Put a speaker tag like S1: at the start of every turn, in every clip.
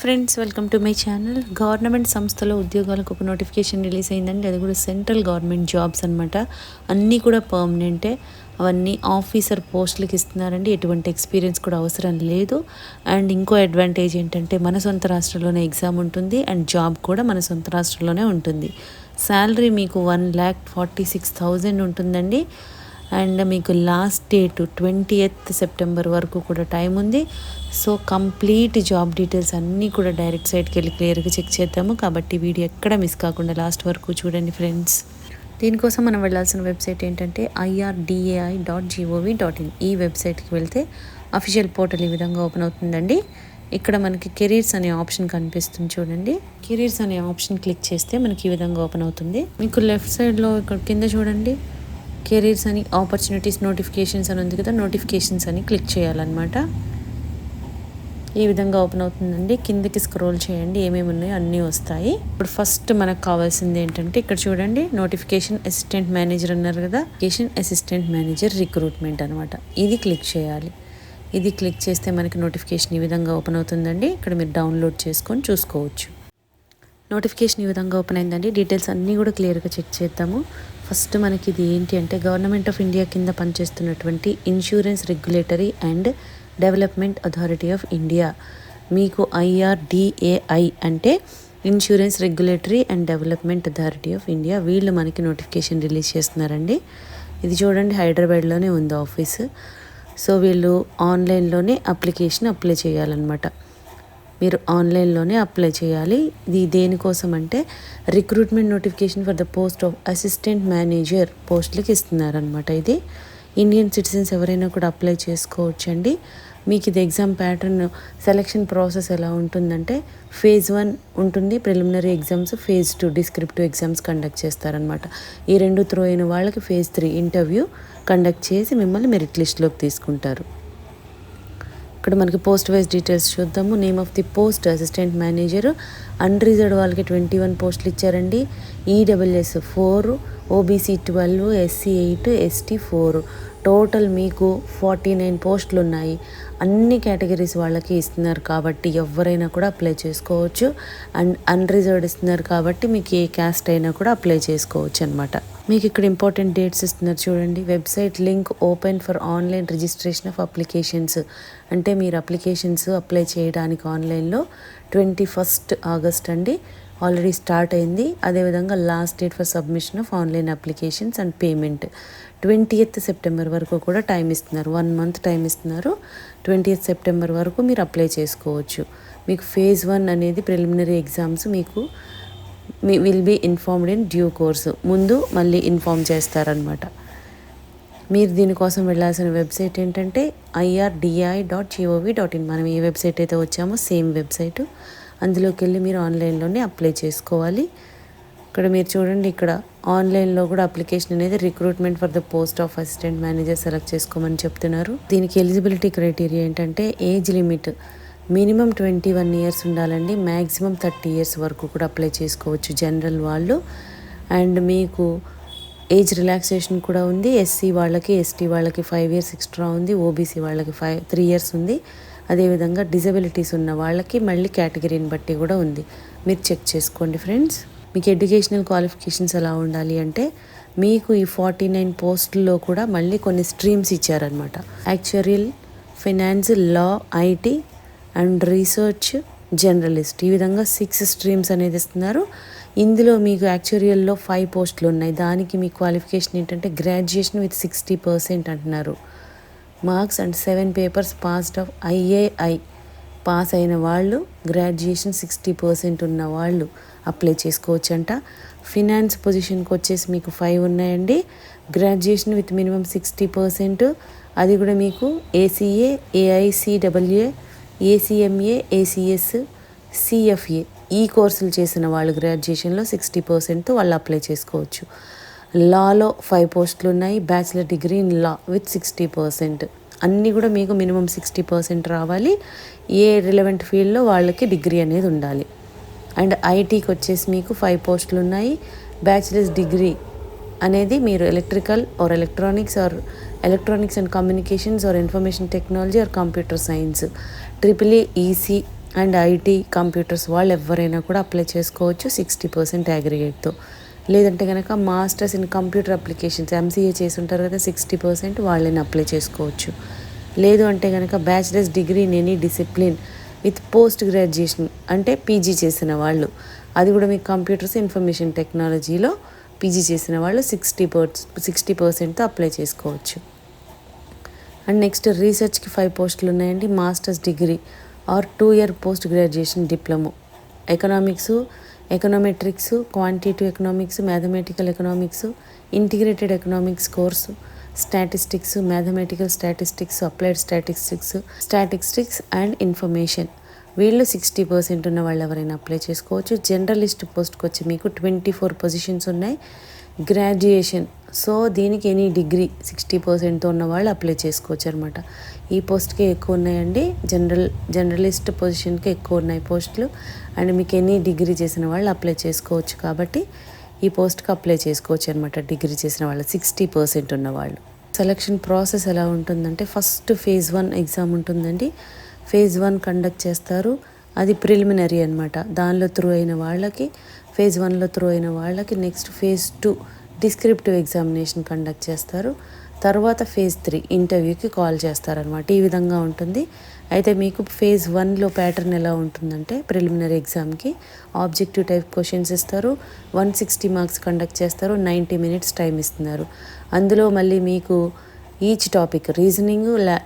S1: Friends welcome to my channel. Government సంస్థలో ఉద్యోగాలకు ఒక నోటిఫికేషన్ రిలీజ్ అయిందండి. అది కూడా సెంట్రల్ గవర్నమెంట్ జాబ్స్ అనమాట అన్నీ కూడా పర్మనెంటే. అవన్నీ ఆఫీసర్ పోస్టులకి ఇస్తున్నారండి. ఎటువంటి ఎక్స్పీరియన్స్ కూడా అవసరం లేదు. అండ్ ఇంకో అడ్వాంటేజ్ ఏంటంటే మన సొంత రాష్ట్రంలోనే ఎగ్జామ్ ఉంటుంది. అండ్ జాబ్ కూడా మన సొంత రాష్ట్రంలోనే ఉంటుంది. శాలరీ మీకు one lakh forty six thousand ఉంటుందండి. అండ్ మీకు last date twenty eighth September వరకు కూడా టైం ఉంది. సో కంప్లీట్ జాబ్ డీటెయిల్స్ అన్నీ కూడా డైరెక్ట్ సైట్కి వెళ్ళి క్లియర్గా చెక్ చేద్దాము. కాబట్టి వీడియో ఎక్కడ మిస్ కాకుండా లాస్ట్ వరకు చూడండి ఫ్రెండ్స్. దీనికోసం మనం వెళ్ళాల్సిన వెబ్సైట్ ఏంటంటే IRDAI dot GOV dot in. ఈ వెబ్సైట్కి వెళ్తే అఫీషియల్ పోర్టల్ ఈ విధంగా ఓపెన్ అవుతుందండి. ఇక్కడ మనకి కెరీర్స్ అనే ఆప్షన్ కనిపిస్తుంది చూడండి. కెరీర్స్ అనే ఆప్షన్ క్లిక్ చేస్తే మనకి ఈ విధంగా ఓపెన్ అవుతుంది. మీకు లెఫ్ట్ సైడ్లో ఇక్కడ కింద చూడండి. కెరీర్స్ అని ఆపర్చునిటీస్ నోటిఫికేషన్స్ అని ఉంది కదా నోటిఫికేషన్స్ అని క్లిక్ చేయాలన్నమాట. ఈ విధంగా ఓపెన్ అవుతుందండి. కిందకి స్క్రోల్ చేయండి. ఏమేమి ఉన్నాయో అన్నీ వస్తాయి. ఇప్పుడు ఫస్ట్ మనకు కావాల్సింది ఏంటంటే ఇక్కడ చూడండి నోటిఫికేషన్ అసిస్టెంట్ మేనేజర్ అన్నారు కదా. నోటిఫికేషన్ అసిస్టెంట్ మేనేజర్ రిక్రూట్మెంట్ అనమాట ఇది క్లిక్ చేయాలి. ఇది క్లిక్ చేస్తే మనకి నోటిఫికేషన్ ఈ విధంగా ఓపెన్ అవుతుందండి. ఇక్కడ మీరు డౌన్లోడ్ చేసుకొని చూసుకోవచ్చు. నోటిఫికేషన్ ఈ విధంగా ఓపెన్ అయిందండి. డీటెయిల్స్ అన్నీ కూడా క్లియర్గా చెక్ చేద్దాము. ఫస్ట్ మనకి ఇది ఏంటి అంటే గవర్నమెంట్ ఆఫ్ ఇండియా కింద పనిచేస్తున్నటువంటి insurance regulatory and development authority of India మీకు ఐఆర్డిఏఐ అంటే insurance regulatory and development authority of India వీళ్ళు మనకి నోటిఫికేషన్ రిలీజ్ చేస్తున్నారండి. ఇది చూడండి హైదరాబాద్లోనే ఉంది ఆఫీస్ సో వీళ్ళు ఆన్లైన్లోనే అప్లికేషన్ అప్లై చేయాలన్నమాట. మీరు ఆన్లైన్లోనే అప్లై చేయాలి. ఇది దేనికోసం అంటే recruitment notification for the post of assistant manager పోస్ట్లకి ఇస్తున్నారనమాట ఇది. ఇండియన్ సిటిజన్స్ ఎవరైనా కూడా అప్లై చేసుకోవచ్చండి. మీకు ఇది ఎగ్జామ్ ప్యాటర్న్ సెలక్షన్ ప్రాసెస్ ఎలా ఉంటుందంటే ఫేజ్ వన్ ఉంటుంది preliminary exams phase two descriptive exams conduct చేస్తారనమాట ఈ రెండు త్రో అయిన వాళ్ళకి ఫేజ్ త్రీ ఇంటర్వ్యూ కండక్ట్ చేసి మిమ్మల్ని మెరిట్ లిస్ట్లోకి తీసుకుంటారు. ఇక్కడ మనకి పోస్ట్ వైజ్ డీటెయిల్స్ చూద్దాము. Name of the post assistant manager unreserved వాళ్ళకి ట్వంటీ వన్ పోస్టులు ఇచ్చారండి. EWS four OBC twelve SC eight ST four total మీకు ఫార్టీ నైన్ పోస్టులు ఉన్నాయి. అన్ని కేటగిరీస్ వాళ్ళకి ఇస్తున్నారు కాబట్టి ఎవరైనా కూడా అప్లై చేసుకోవచ్చు. అండ్ అన్రిజర్వ్డ్ ఇస్తున్నారు కాబట్టి మీకు ఏ క్యాస్ట్ అయినా కూడా అప్లై చేసుకోవచ్చు అనమాట మీకు ఇక్కడ ఇంపార్టెంట్ డేట్స్ ఇస్తున్నారు చూడండి. Website link open for online registration of applications అంటే మీరు అప్లికేషన్స్ అప్లై చేయడానికి ఆన్లైన్లో ట్వంటీ ఫస్ట్ ఆగస్ట్ అండి. ఆల్రెడీ స్టార్ట్ అయింది. అదేవిధంగా last date for submission of online applications and payment twenty eighth September వరకు కూడా టైం ఇస్తున్నారు. వన్ మంత్ టైం ఇస్తున్నారు. ట్వంటీ ఎయిత్ సెప్టెంబర్ వరకు మీరు అప్లై చేసుకోవచ్చు. మీకు ఫేజ్ వన్ అనేది ప్రిలిమినరీ ఎగ్జామ్స్ మీకు మీ will be informed in due course. ముందు మళ్ళీ ఇన్ఫామ్ చేస్తారనమాట మీరు దీనికోసం వెళ్ళాల్సిన వెబ్సైట్ ఏంటంటే IRDI dot GOV dot in. మనం ఏ వెబ్సైట్ అయితే వచ్చామో సేమ్ వెబ్సైటు. అందులోకి వెళ్ళి మీరు ఆన్లైన్లోనే అప్లై చేసుకోవాలి. ఇక్కడ మీరు చూడండి ఇక్కడ ఆన్లైన్లో కూడా అప్లికేషన్ అనేది recruitment for the post of assistant manager select చేసుకోమని చెప్తున్నారు. దీనికి ఎలిజిబిలిటీ క్రైటీరియా ఏంటంటే age limit minimum twenty one years ఉండాలండి. మ్యాక్సిమం థర్టీ ఇయర్స్ వరకు కూడా అప్లై చేసుకోవచ్చు జనరల్ వాళ్ళు. అండ్ మీకు ఏజ్ రిలాక్సేషన్ కూడా ఉంది. ఎస్సీ వాళ్ళకి ఎస్టీ వాళ్ళకి ఫైవ్ ఇయర్స్ ఎక్స్ట్రా ఉంది. ఓబీసీ వాళ్ళకి ఫైవ్ త్రీ ఇయర్స్ ఉంది. అదేవిధంగా డిజబిలిటీస్ ఉన్న వాళ్ళకి మళ్ళీ కేటగిరీని బట్టి కూడా ఉంది. మీరు చెక్ చేసుకోండి ఫ్రెండ్స్ మీకు ఎడ్యుకేషనల్ క్వాలిఫికేషన్స్ ఎలా ఉండాలి అంటే మీకు ఈ ఫార్టీ నైన్ పోస్టుల్లో కూడా మళ్ళీ కొన్ని స్ట్రీమ్స్ ఇచ్చారనమాట actuarial finance law IT and research journalist. ఈ విధంగా సిక్స్ స్ట్రీమ్స్ అనేది ఇస్తున్నారు. ఇందులో మీకు యాక్చురియల్లో ఫైవ్ పోస్టులు ఉన్నాయి. దానికి మీ క్వాలిఫికేషన్ ఏంటంటే గ్రాడ్యుయేషన్ విత్ సిక్స్టీ పర్సెంట్ అంటున్నారు. Marks and seven papers passed of IAI. Pass అయిన వాళ్ళు గ్రాడ్యుయేషన్ సిక్స్టీ పర్సెంట్ ఉన్న వాళ్ళు అప్లై చేసుకోవచ్చు అంట ఫినాన్స్ పొజిషన్కి వచ్చేసి మీకు ఫైవ్ ఉన్నాయండి. Graduation with minimum sixty percent అది కూడా మీకు ACA AICWA ACMA ACS CFA ఈ కోర్సులు చేసిన వాళ్ళు గ్రాడ్యుయేషన్లో సిక్స్టీ పర్సెంట్తో వాళ్ళు అప్లై చేసుకోవచ్చు. లాలో ఫైవ్ పోస్టులు ఉన్నాయి. Bachelor degree in law with sixty percent అన్నీ కూడా మీకు మినిమం సిక్స్టీ పర్సెంట్ రావాలి. ఏ రిలవెంట్ ఫీల్డ్లో వాళ్ళకి డిగ్రీ అనేది ఉండాలి. అండ్ ఐటీకి వచ్చేసి మీకు ఫైవ్ పోస్టులు ఉన్నాయి. బ్యాచిలర్స్ డిగ్రీ అనేది మీరు electrical or electronics or electronics and communications or information technology or computer science. Triple EC and IT computers వాళ్ళు ఎవరైనా కూడా అప్లై చేసుకోవచ్చు సిక్స్టీ పర్సెంట్ అగ్రిగేట్తో లేదంటే కనుక masters in computer applications MCA చేసి ఉంటారు కదా సిక్స్టీ పర్సెంట్ వాళ్ళని అప్లై చేసుకోవచ్చు. లేదు అంటే కనుక bachelors degree in any discipline with post graduation అంటే పీజీ చేసిన వాళ్ళు. అది కూడా మీకు కంప్యూటర్స్ ఇన్ఫర్మేషన్ టెక్నాలజీలో పీజీ చేసిన వాళ్ళు సిక్స్టీ పర్ సిక్స్టీ పర్సెంట్తో అప్లై చేసుకోవచ్చు. అండ్ నెక్స్ట్ రీసెర్చ్కి ఫైవ్ పోస్టులు ఉన్నాయండి. Masters degree or two year post graduation diploma. Economics econometrics quantitative economics mathematical economics integrated economics course statistics mathematical statistics applied statistics statistics and information. వీళ్ళు sixty percent ఉన్న వాళ్ళు ఎవరైనా apply చేసుకోవచ్చు. Journalist పోస్ట్కి వచ్చి మీకు ట్వంటీ ఫోర్ పొజిషన్స్ ఉన్నాయి. Graduation so దీనికి ఎనీ డిగ్రీ సిక్స్టీ పర్సెంట్తో ఉన్న వాళ్ళు అప్లై చేసుకోవచ్చు అనమాట ఈ పోస్ట్కి ఎక్కువ ఉన్నాయండి. జనరల్ జర్నలిస్ట్ పొజిషన్కి ఎక్కువ ఉన్నాయి పోస్టులు అండ్ మీకు ఎనీ డిగ్రీ చేసిన వాళ్ళు అప్లై చేసుకోవచ్చు కాబట్టి ఈ పోస్ట్కి అప్లై చేసుకోవచ్చు అనమాట డిగ్రీ చేసిన వాళ్ళు. సిక్స్టీ పర్సెంట్ ఉన్న వాళ్ళు. సెలక్షన్ ప్రాసెస్ ఎలా ఉంటుందంటే ఫస్ట్ ఫేజ్ వన్ ఎగ్జామ్ ఉంటుందండి. ఫేజ్ వన్ కండక్ట్ చేస్తారు. అది ప్రిలిమినరీ అనమాట దానిలో త్రూ అయిన వాళ్ళకి ఫేజ్ వన్లో త్రూ అయిన వాళ్ళకి next phase two descriptive examination conduct చేస్తారు. తర్వాత ఫేజ్ త్రీ ఇంటర్వ్యూకి కాల్ చేస్తారనమాట ఈ విధంగా ఉంటుంది. అయితే మీకు ఫేజ్ వన్లో ప్యాటర్న్ ఎలా ఉంటుందంటే ప్రిలిమినరీ ఎగ్జామ్కి ఆబ్జెక్టివ్ టైప్ క్వశ్చన్స్ ఇస్తారు. వన్ సిక్స్టీ మార్క్స్ కండక్ట్ చేస్తారు. నైంటీ మినిట్స్ టైం ఇస్తున్నారు. అందులో మళ్ళీ మీకు each topic reasoning law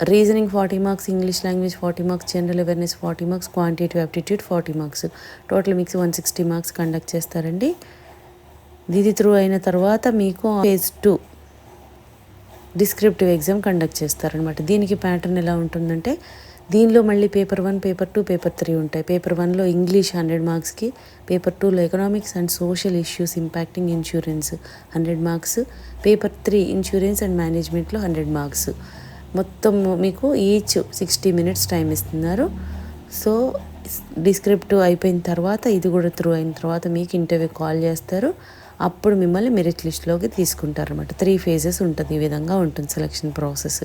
S1: reasoning forty marks English language forty marks general awareness forty marks quantitative aptitude forty marks total mix one sixty marks conduct చేస్తారండి. ఇది through అయిన తర్వాత మీకు phase two descriptive exam conduct చేస్తారనమాట దీనికి pattern ఎలా ఉంటుందంటే దీనిలో మళ్ళీ paper one paper two paper three ఉంటాయి. పేపర్ వన్లో ఇంగ్లీష్ హండ్రెడ్ మార్క్స్కి పేపర్ టూలో economics and social issues impacting insurance hundred marks paper three insurance and మేనేజ్మెంట్లో హండ్రెడ్ మార్క్స్ మొత్తం మీకు ఈచ్ సిక్స్టీ మినిట్స్ టైం ఇస్తున్నారు. సో డిస్క్రిప్టివ్ అయిపోయిన తర్వాత ఇది కూడా త్రూ అయిన తర్వాత మీకు ఇంటర్వ్యూ కాల్ చేస్తారు. అప్పుడు మిమ్మల్ని మెరిట్ లిస్ట్లోకి తీసుకుంటారనమాట త్రీ ఫేజెస్ ఉంటుంది ఈ విధంగా ఉంటుంది సెలక్షన్ ప్రాసెస్.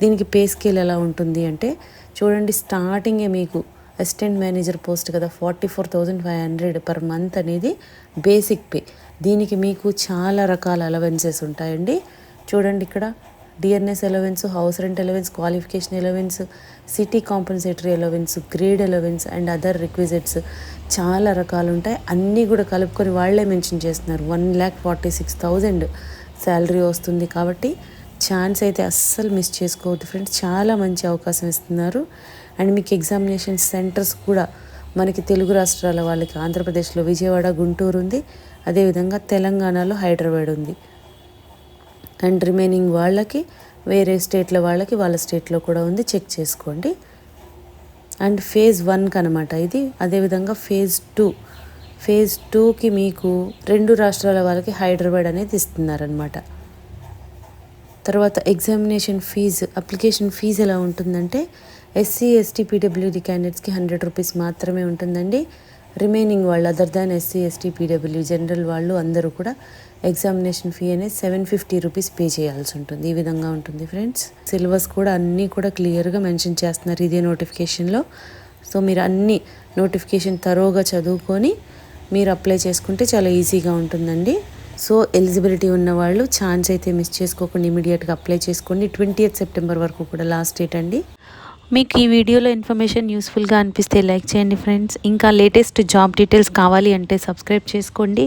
S1: దీనికి పే స్కేల్ ఎలా ఉంటుంది అంటే చూడండి స్టార్టింగే మీకు అసిస్టెంట్ మేనేజర్ పోస్ట్ కదా forty four thousand five hundred per month అనేది బేసిక్ పే. దీనికి మీకు చాలా రకాల అలవెన్సెస్ ఉంటాయండి. చూడండి ఇక్కడ DNS allowance house rent allowance qualification allowance city compensatory allowance grade allowance and other requisites చాలా రకాలు ఉంటాయి. అన్నీ కూడా కలుపుకొని వాళ్ళే మెన్షన్ చేస్తున్నారు. One lakh forty six thousand salary వస్తుంది కాబట్టి ఛాన్స్ అయితే అస్సలు మిస్ చేసుకోవద్దు ఫ్రెండ్స్ చాలా మంచి అవకాశం ఇస్తున్నారు. అండ్ మీకు ఎగ్జామినేషన్ సెంటర్స్ కూడా మనకి తెలుగు రాష్ట్రాల వాళ్ళకి ఆంధ్రప్రదేశ్లో విజయవాడ గుంటూరు ఉంది. అదేవిధంగా తెలంగాణలో హైదరాబాద్ ఉంది. అండ్ రిమైనింగ్ వాళ్ళకి వేరే స్టేట్ల వాళ్ళకి వాళ్ళ స్టేట్లో కూడా ఉంది. చెక్ చేసుకోండి. అండ్ ఫేజ్ వన్కి అనమాట ఇది. అదేవిధంగా ఫేజ్ టూ. ఫేజ్ టూకి మీకు రెండు రాష్ట్రాల వాళ్ళకి హైదరాబాద్ అనేది ఇస్తున్నారనమాట తర్వాత ఎగ్జామినేషన్ ఫీజు అప్లికేషన్ ఫీజు ఎలా ఉంటుందంటే ఎస్సీ ఎస్టీ పీడబ్ల్యూడి క్యాండిడేట్స్కి హండ్రెడ్ రూపీస్ మాత్రమే ఉంటుందండి. రిమైనింగ్ వాళ్ళు other than SC ST PW general వాళ్ళు అందరూ కూడా ఎగ్జామినేషన్ ఫీ అనేది సెవెన్ ఫిఫ్టీ రూపీస్ పే చేయాల్సి ఉంటుంది. ఈ విధంగా ఉంటుంది ఫ్రెండ్స్. సిలబస్ కూడా అన్నీ కూడా క్లియర్గా మెన్షన్ చేస్తున్నారు ఇదే నోటిఫికేషన్లో. సో మీరు అన్ని నోటిఫికేషన్ తరోగా చదువుకొని మీరు అప్లై చేసుకుంటే చాలా ఈజీగా ఉంటుందండి. సో ఎలిజిబిలిటీ ఉన్న వాళ్ళు ఛాన్స్ అయితే మిస్ చేసుకోకుండా ఇమీడియట్గా అప్లై చేసుకోండి. ట్వంటీ సెప్టెంబర్ వరకు కూడా లాస్ట్ డేట్ అండి.
S2: మీకు ఈ వీడియోలో ఇన్ఫర్మేషన్ యూస్ఫుల్గా అనిపిస్తే లైక్ చేయండి ఫ్రెండ్స్. ఇంకా లేటెస్ట్ జాబ్ డీటెయిల్స్ కావాలి అంటే సబ్స్క్రైబ్ చేసుకోండి.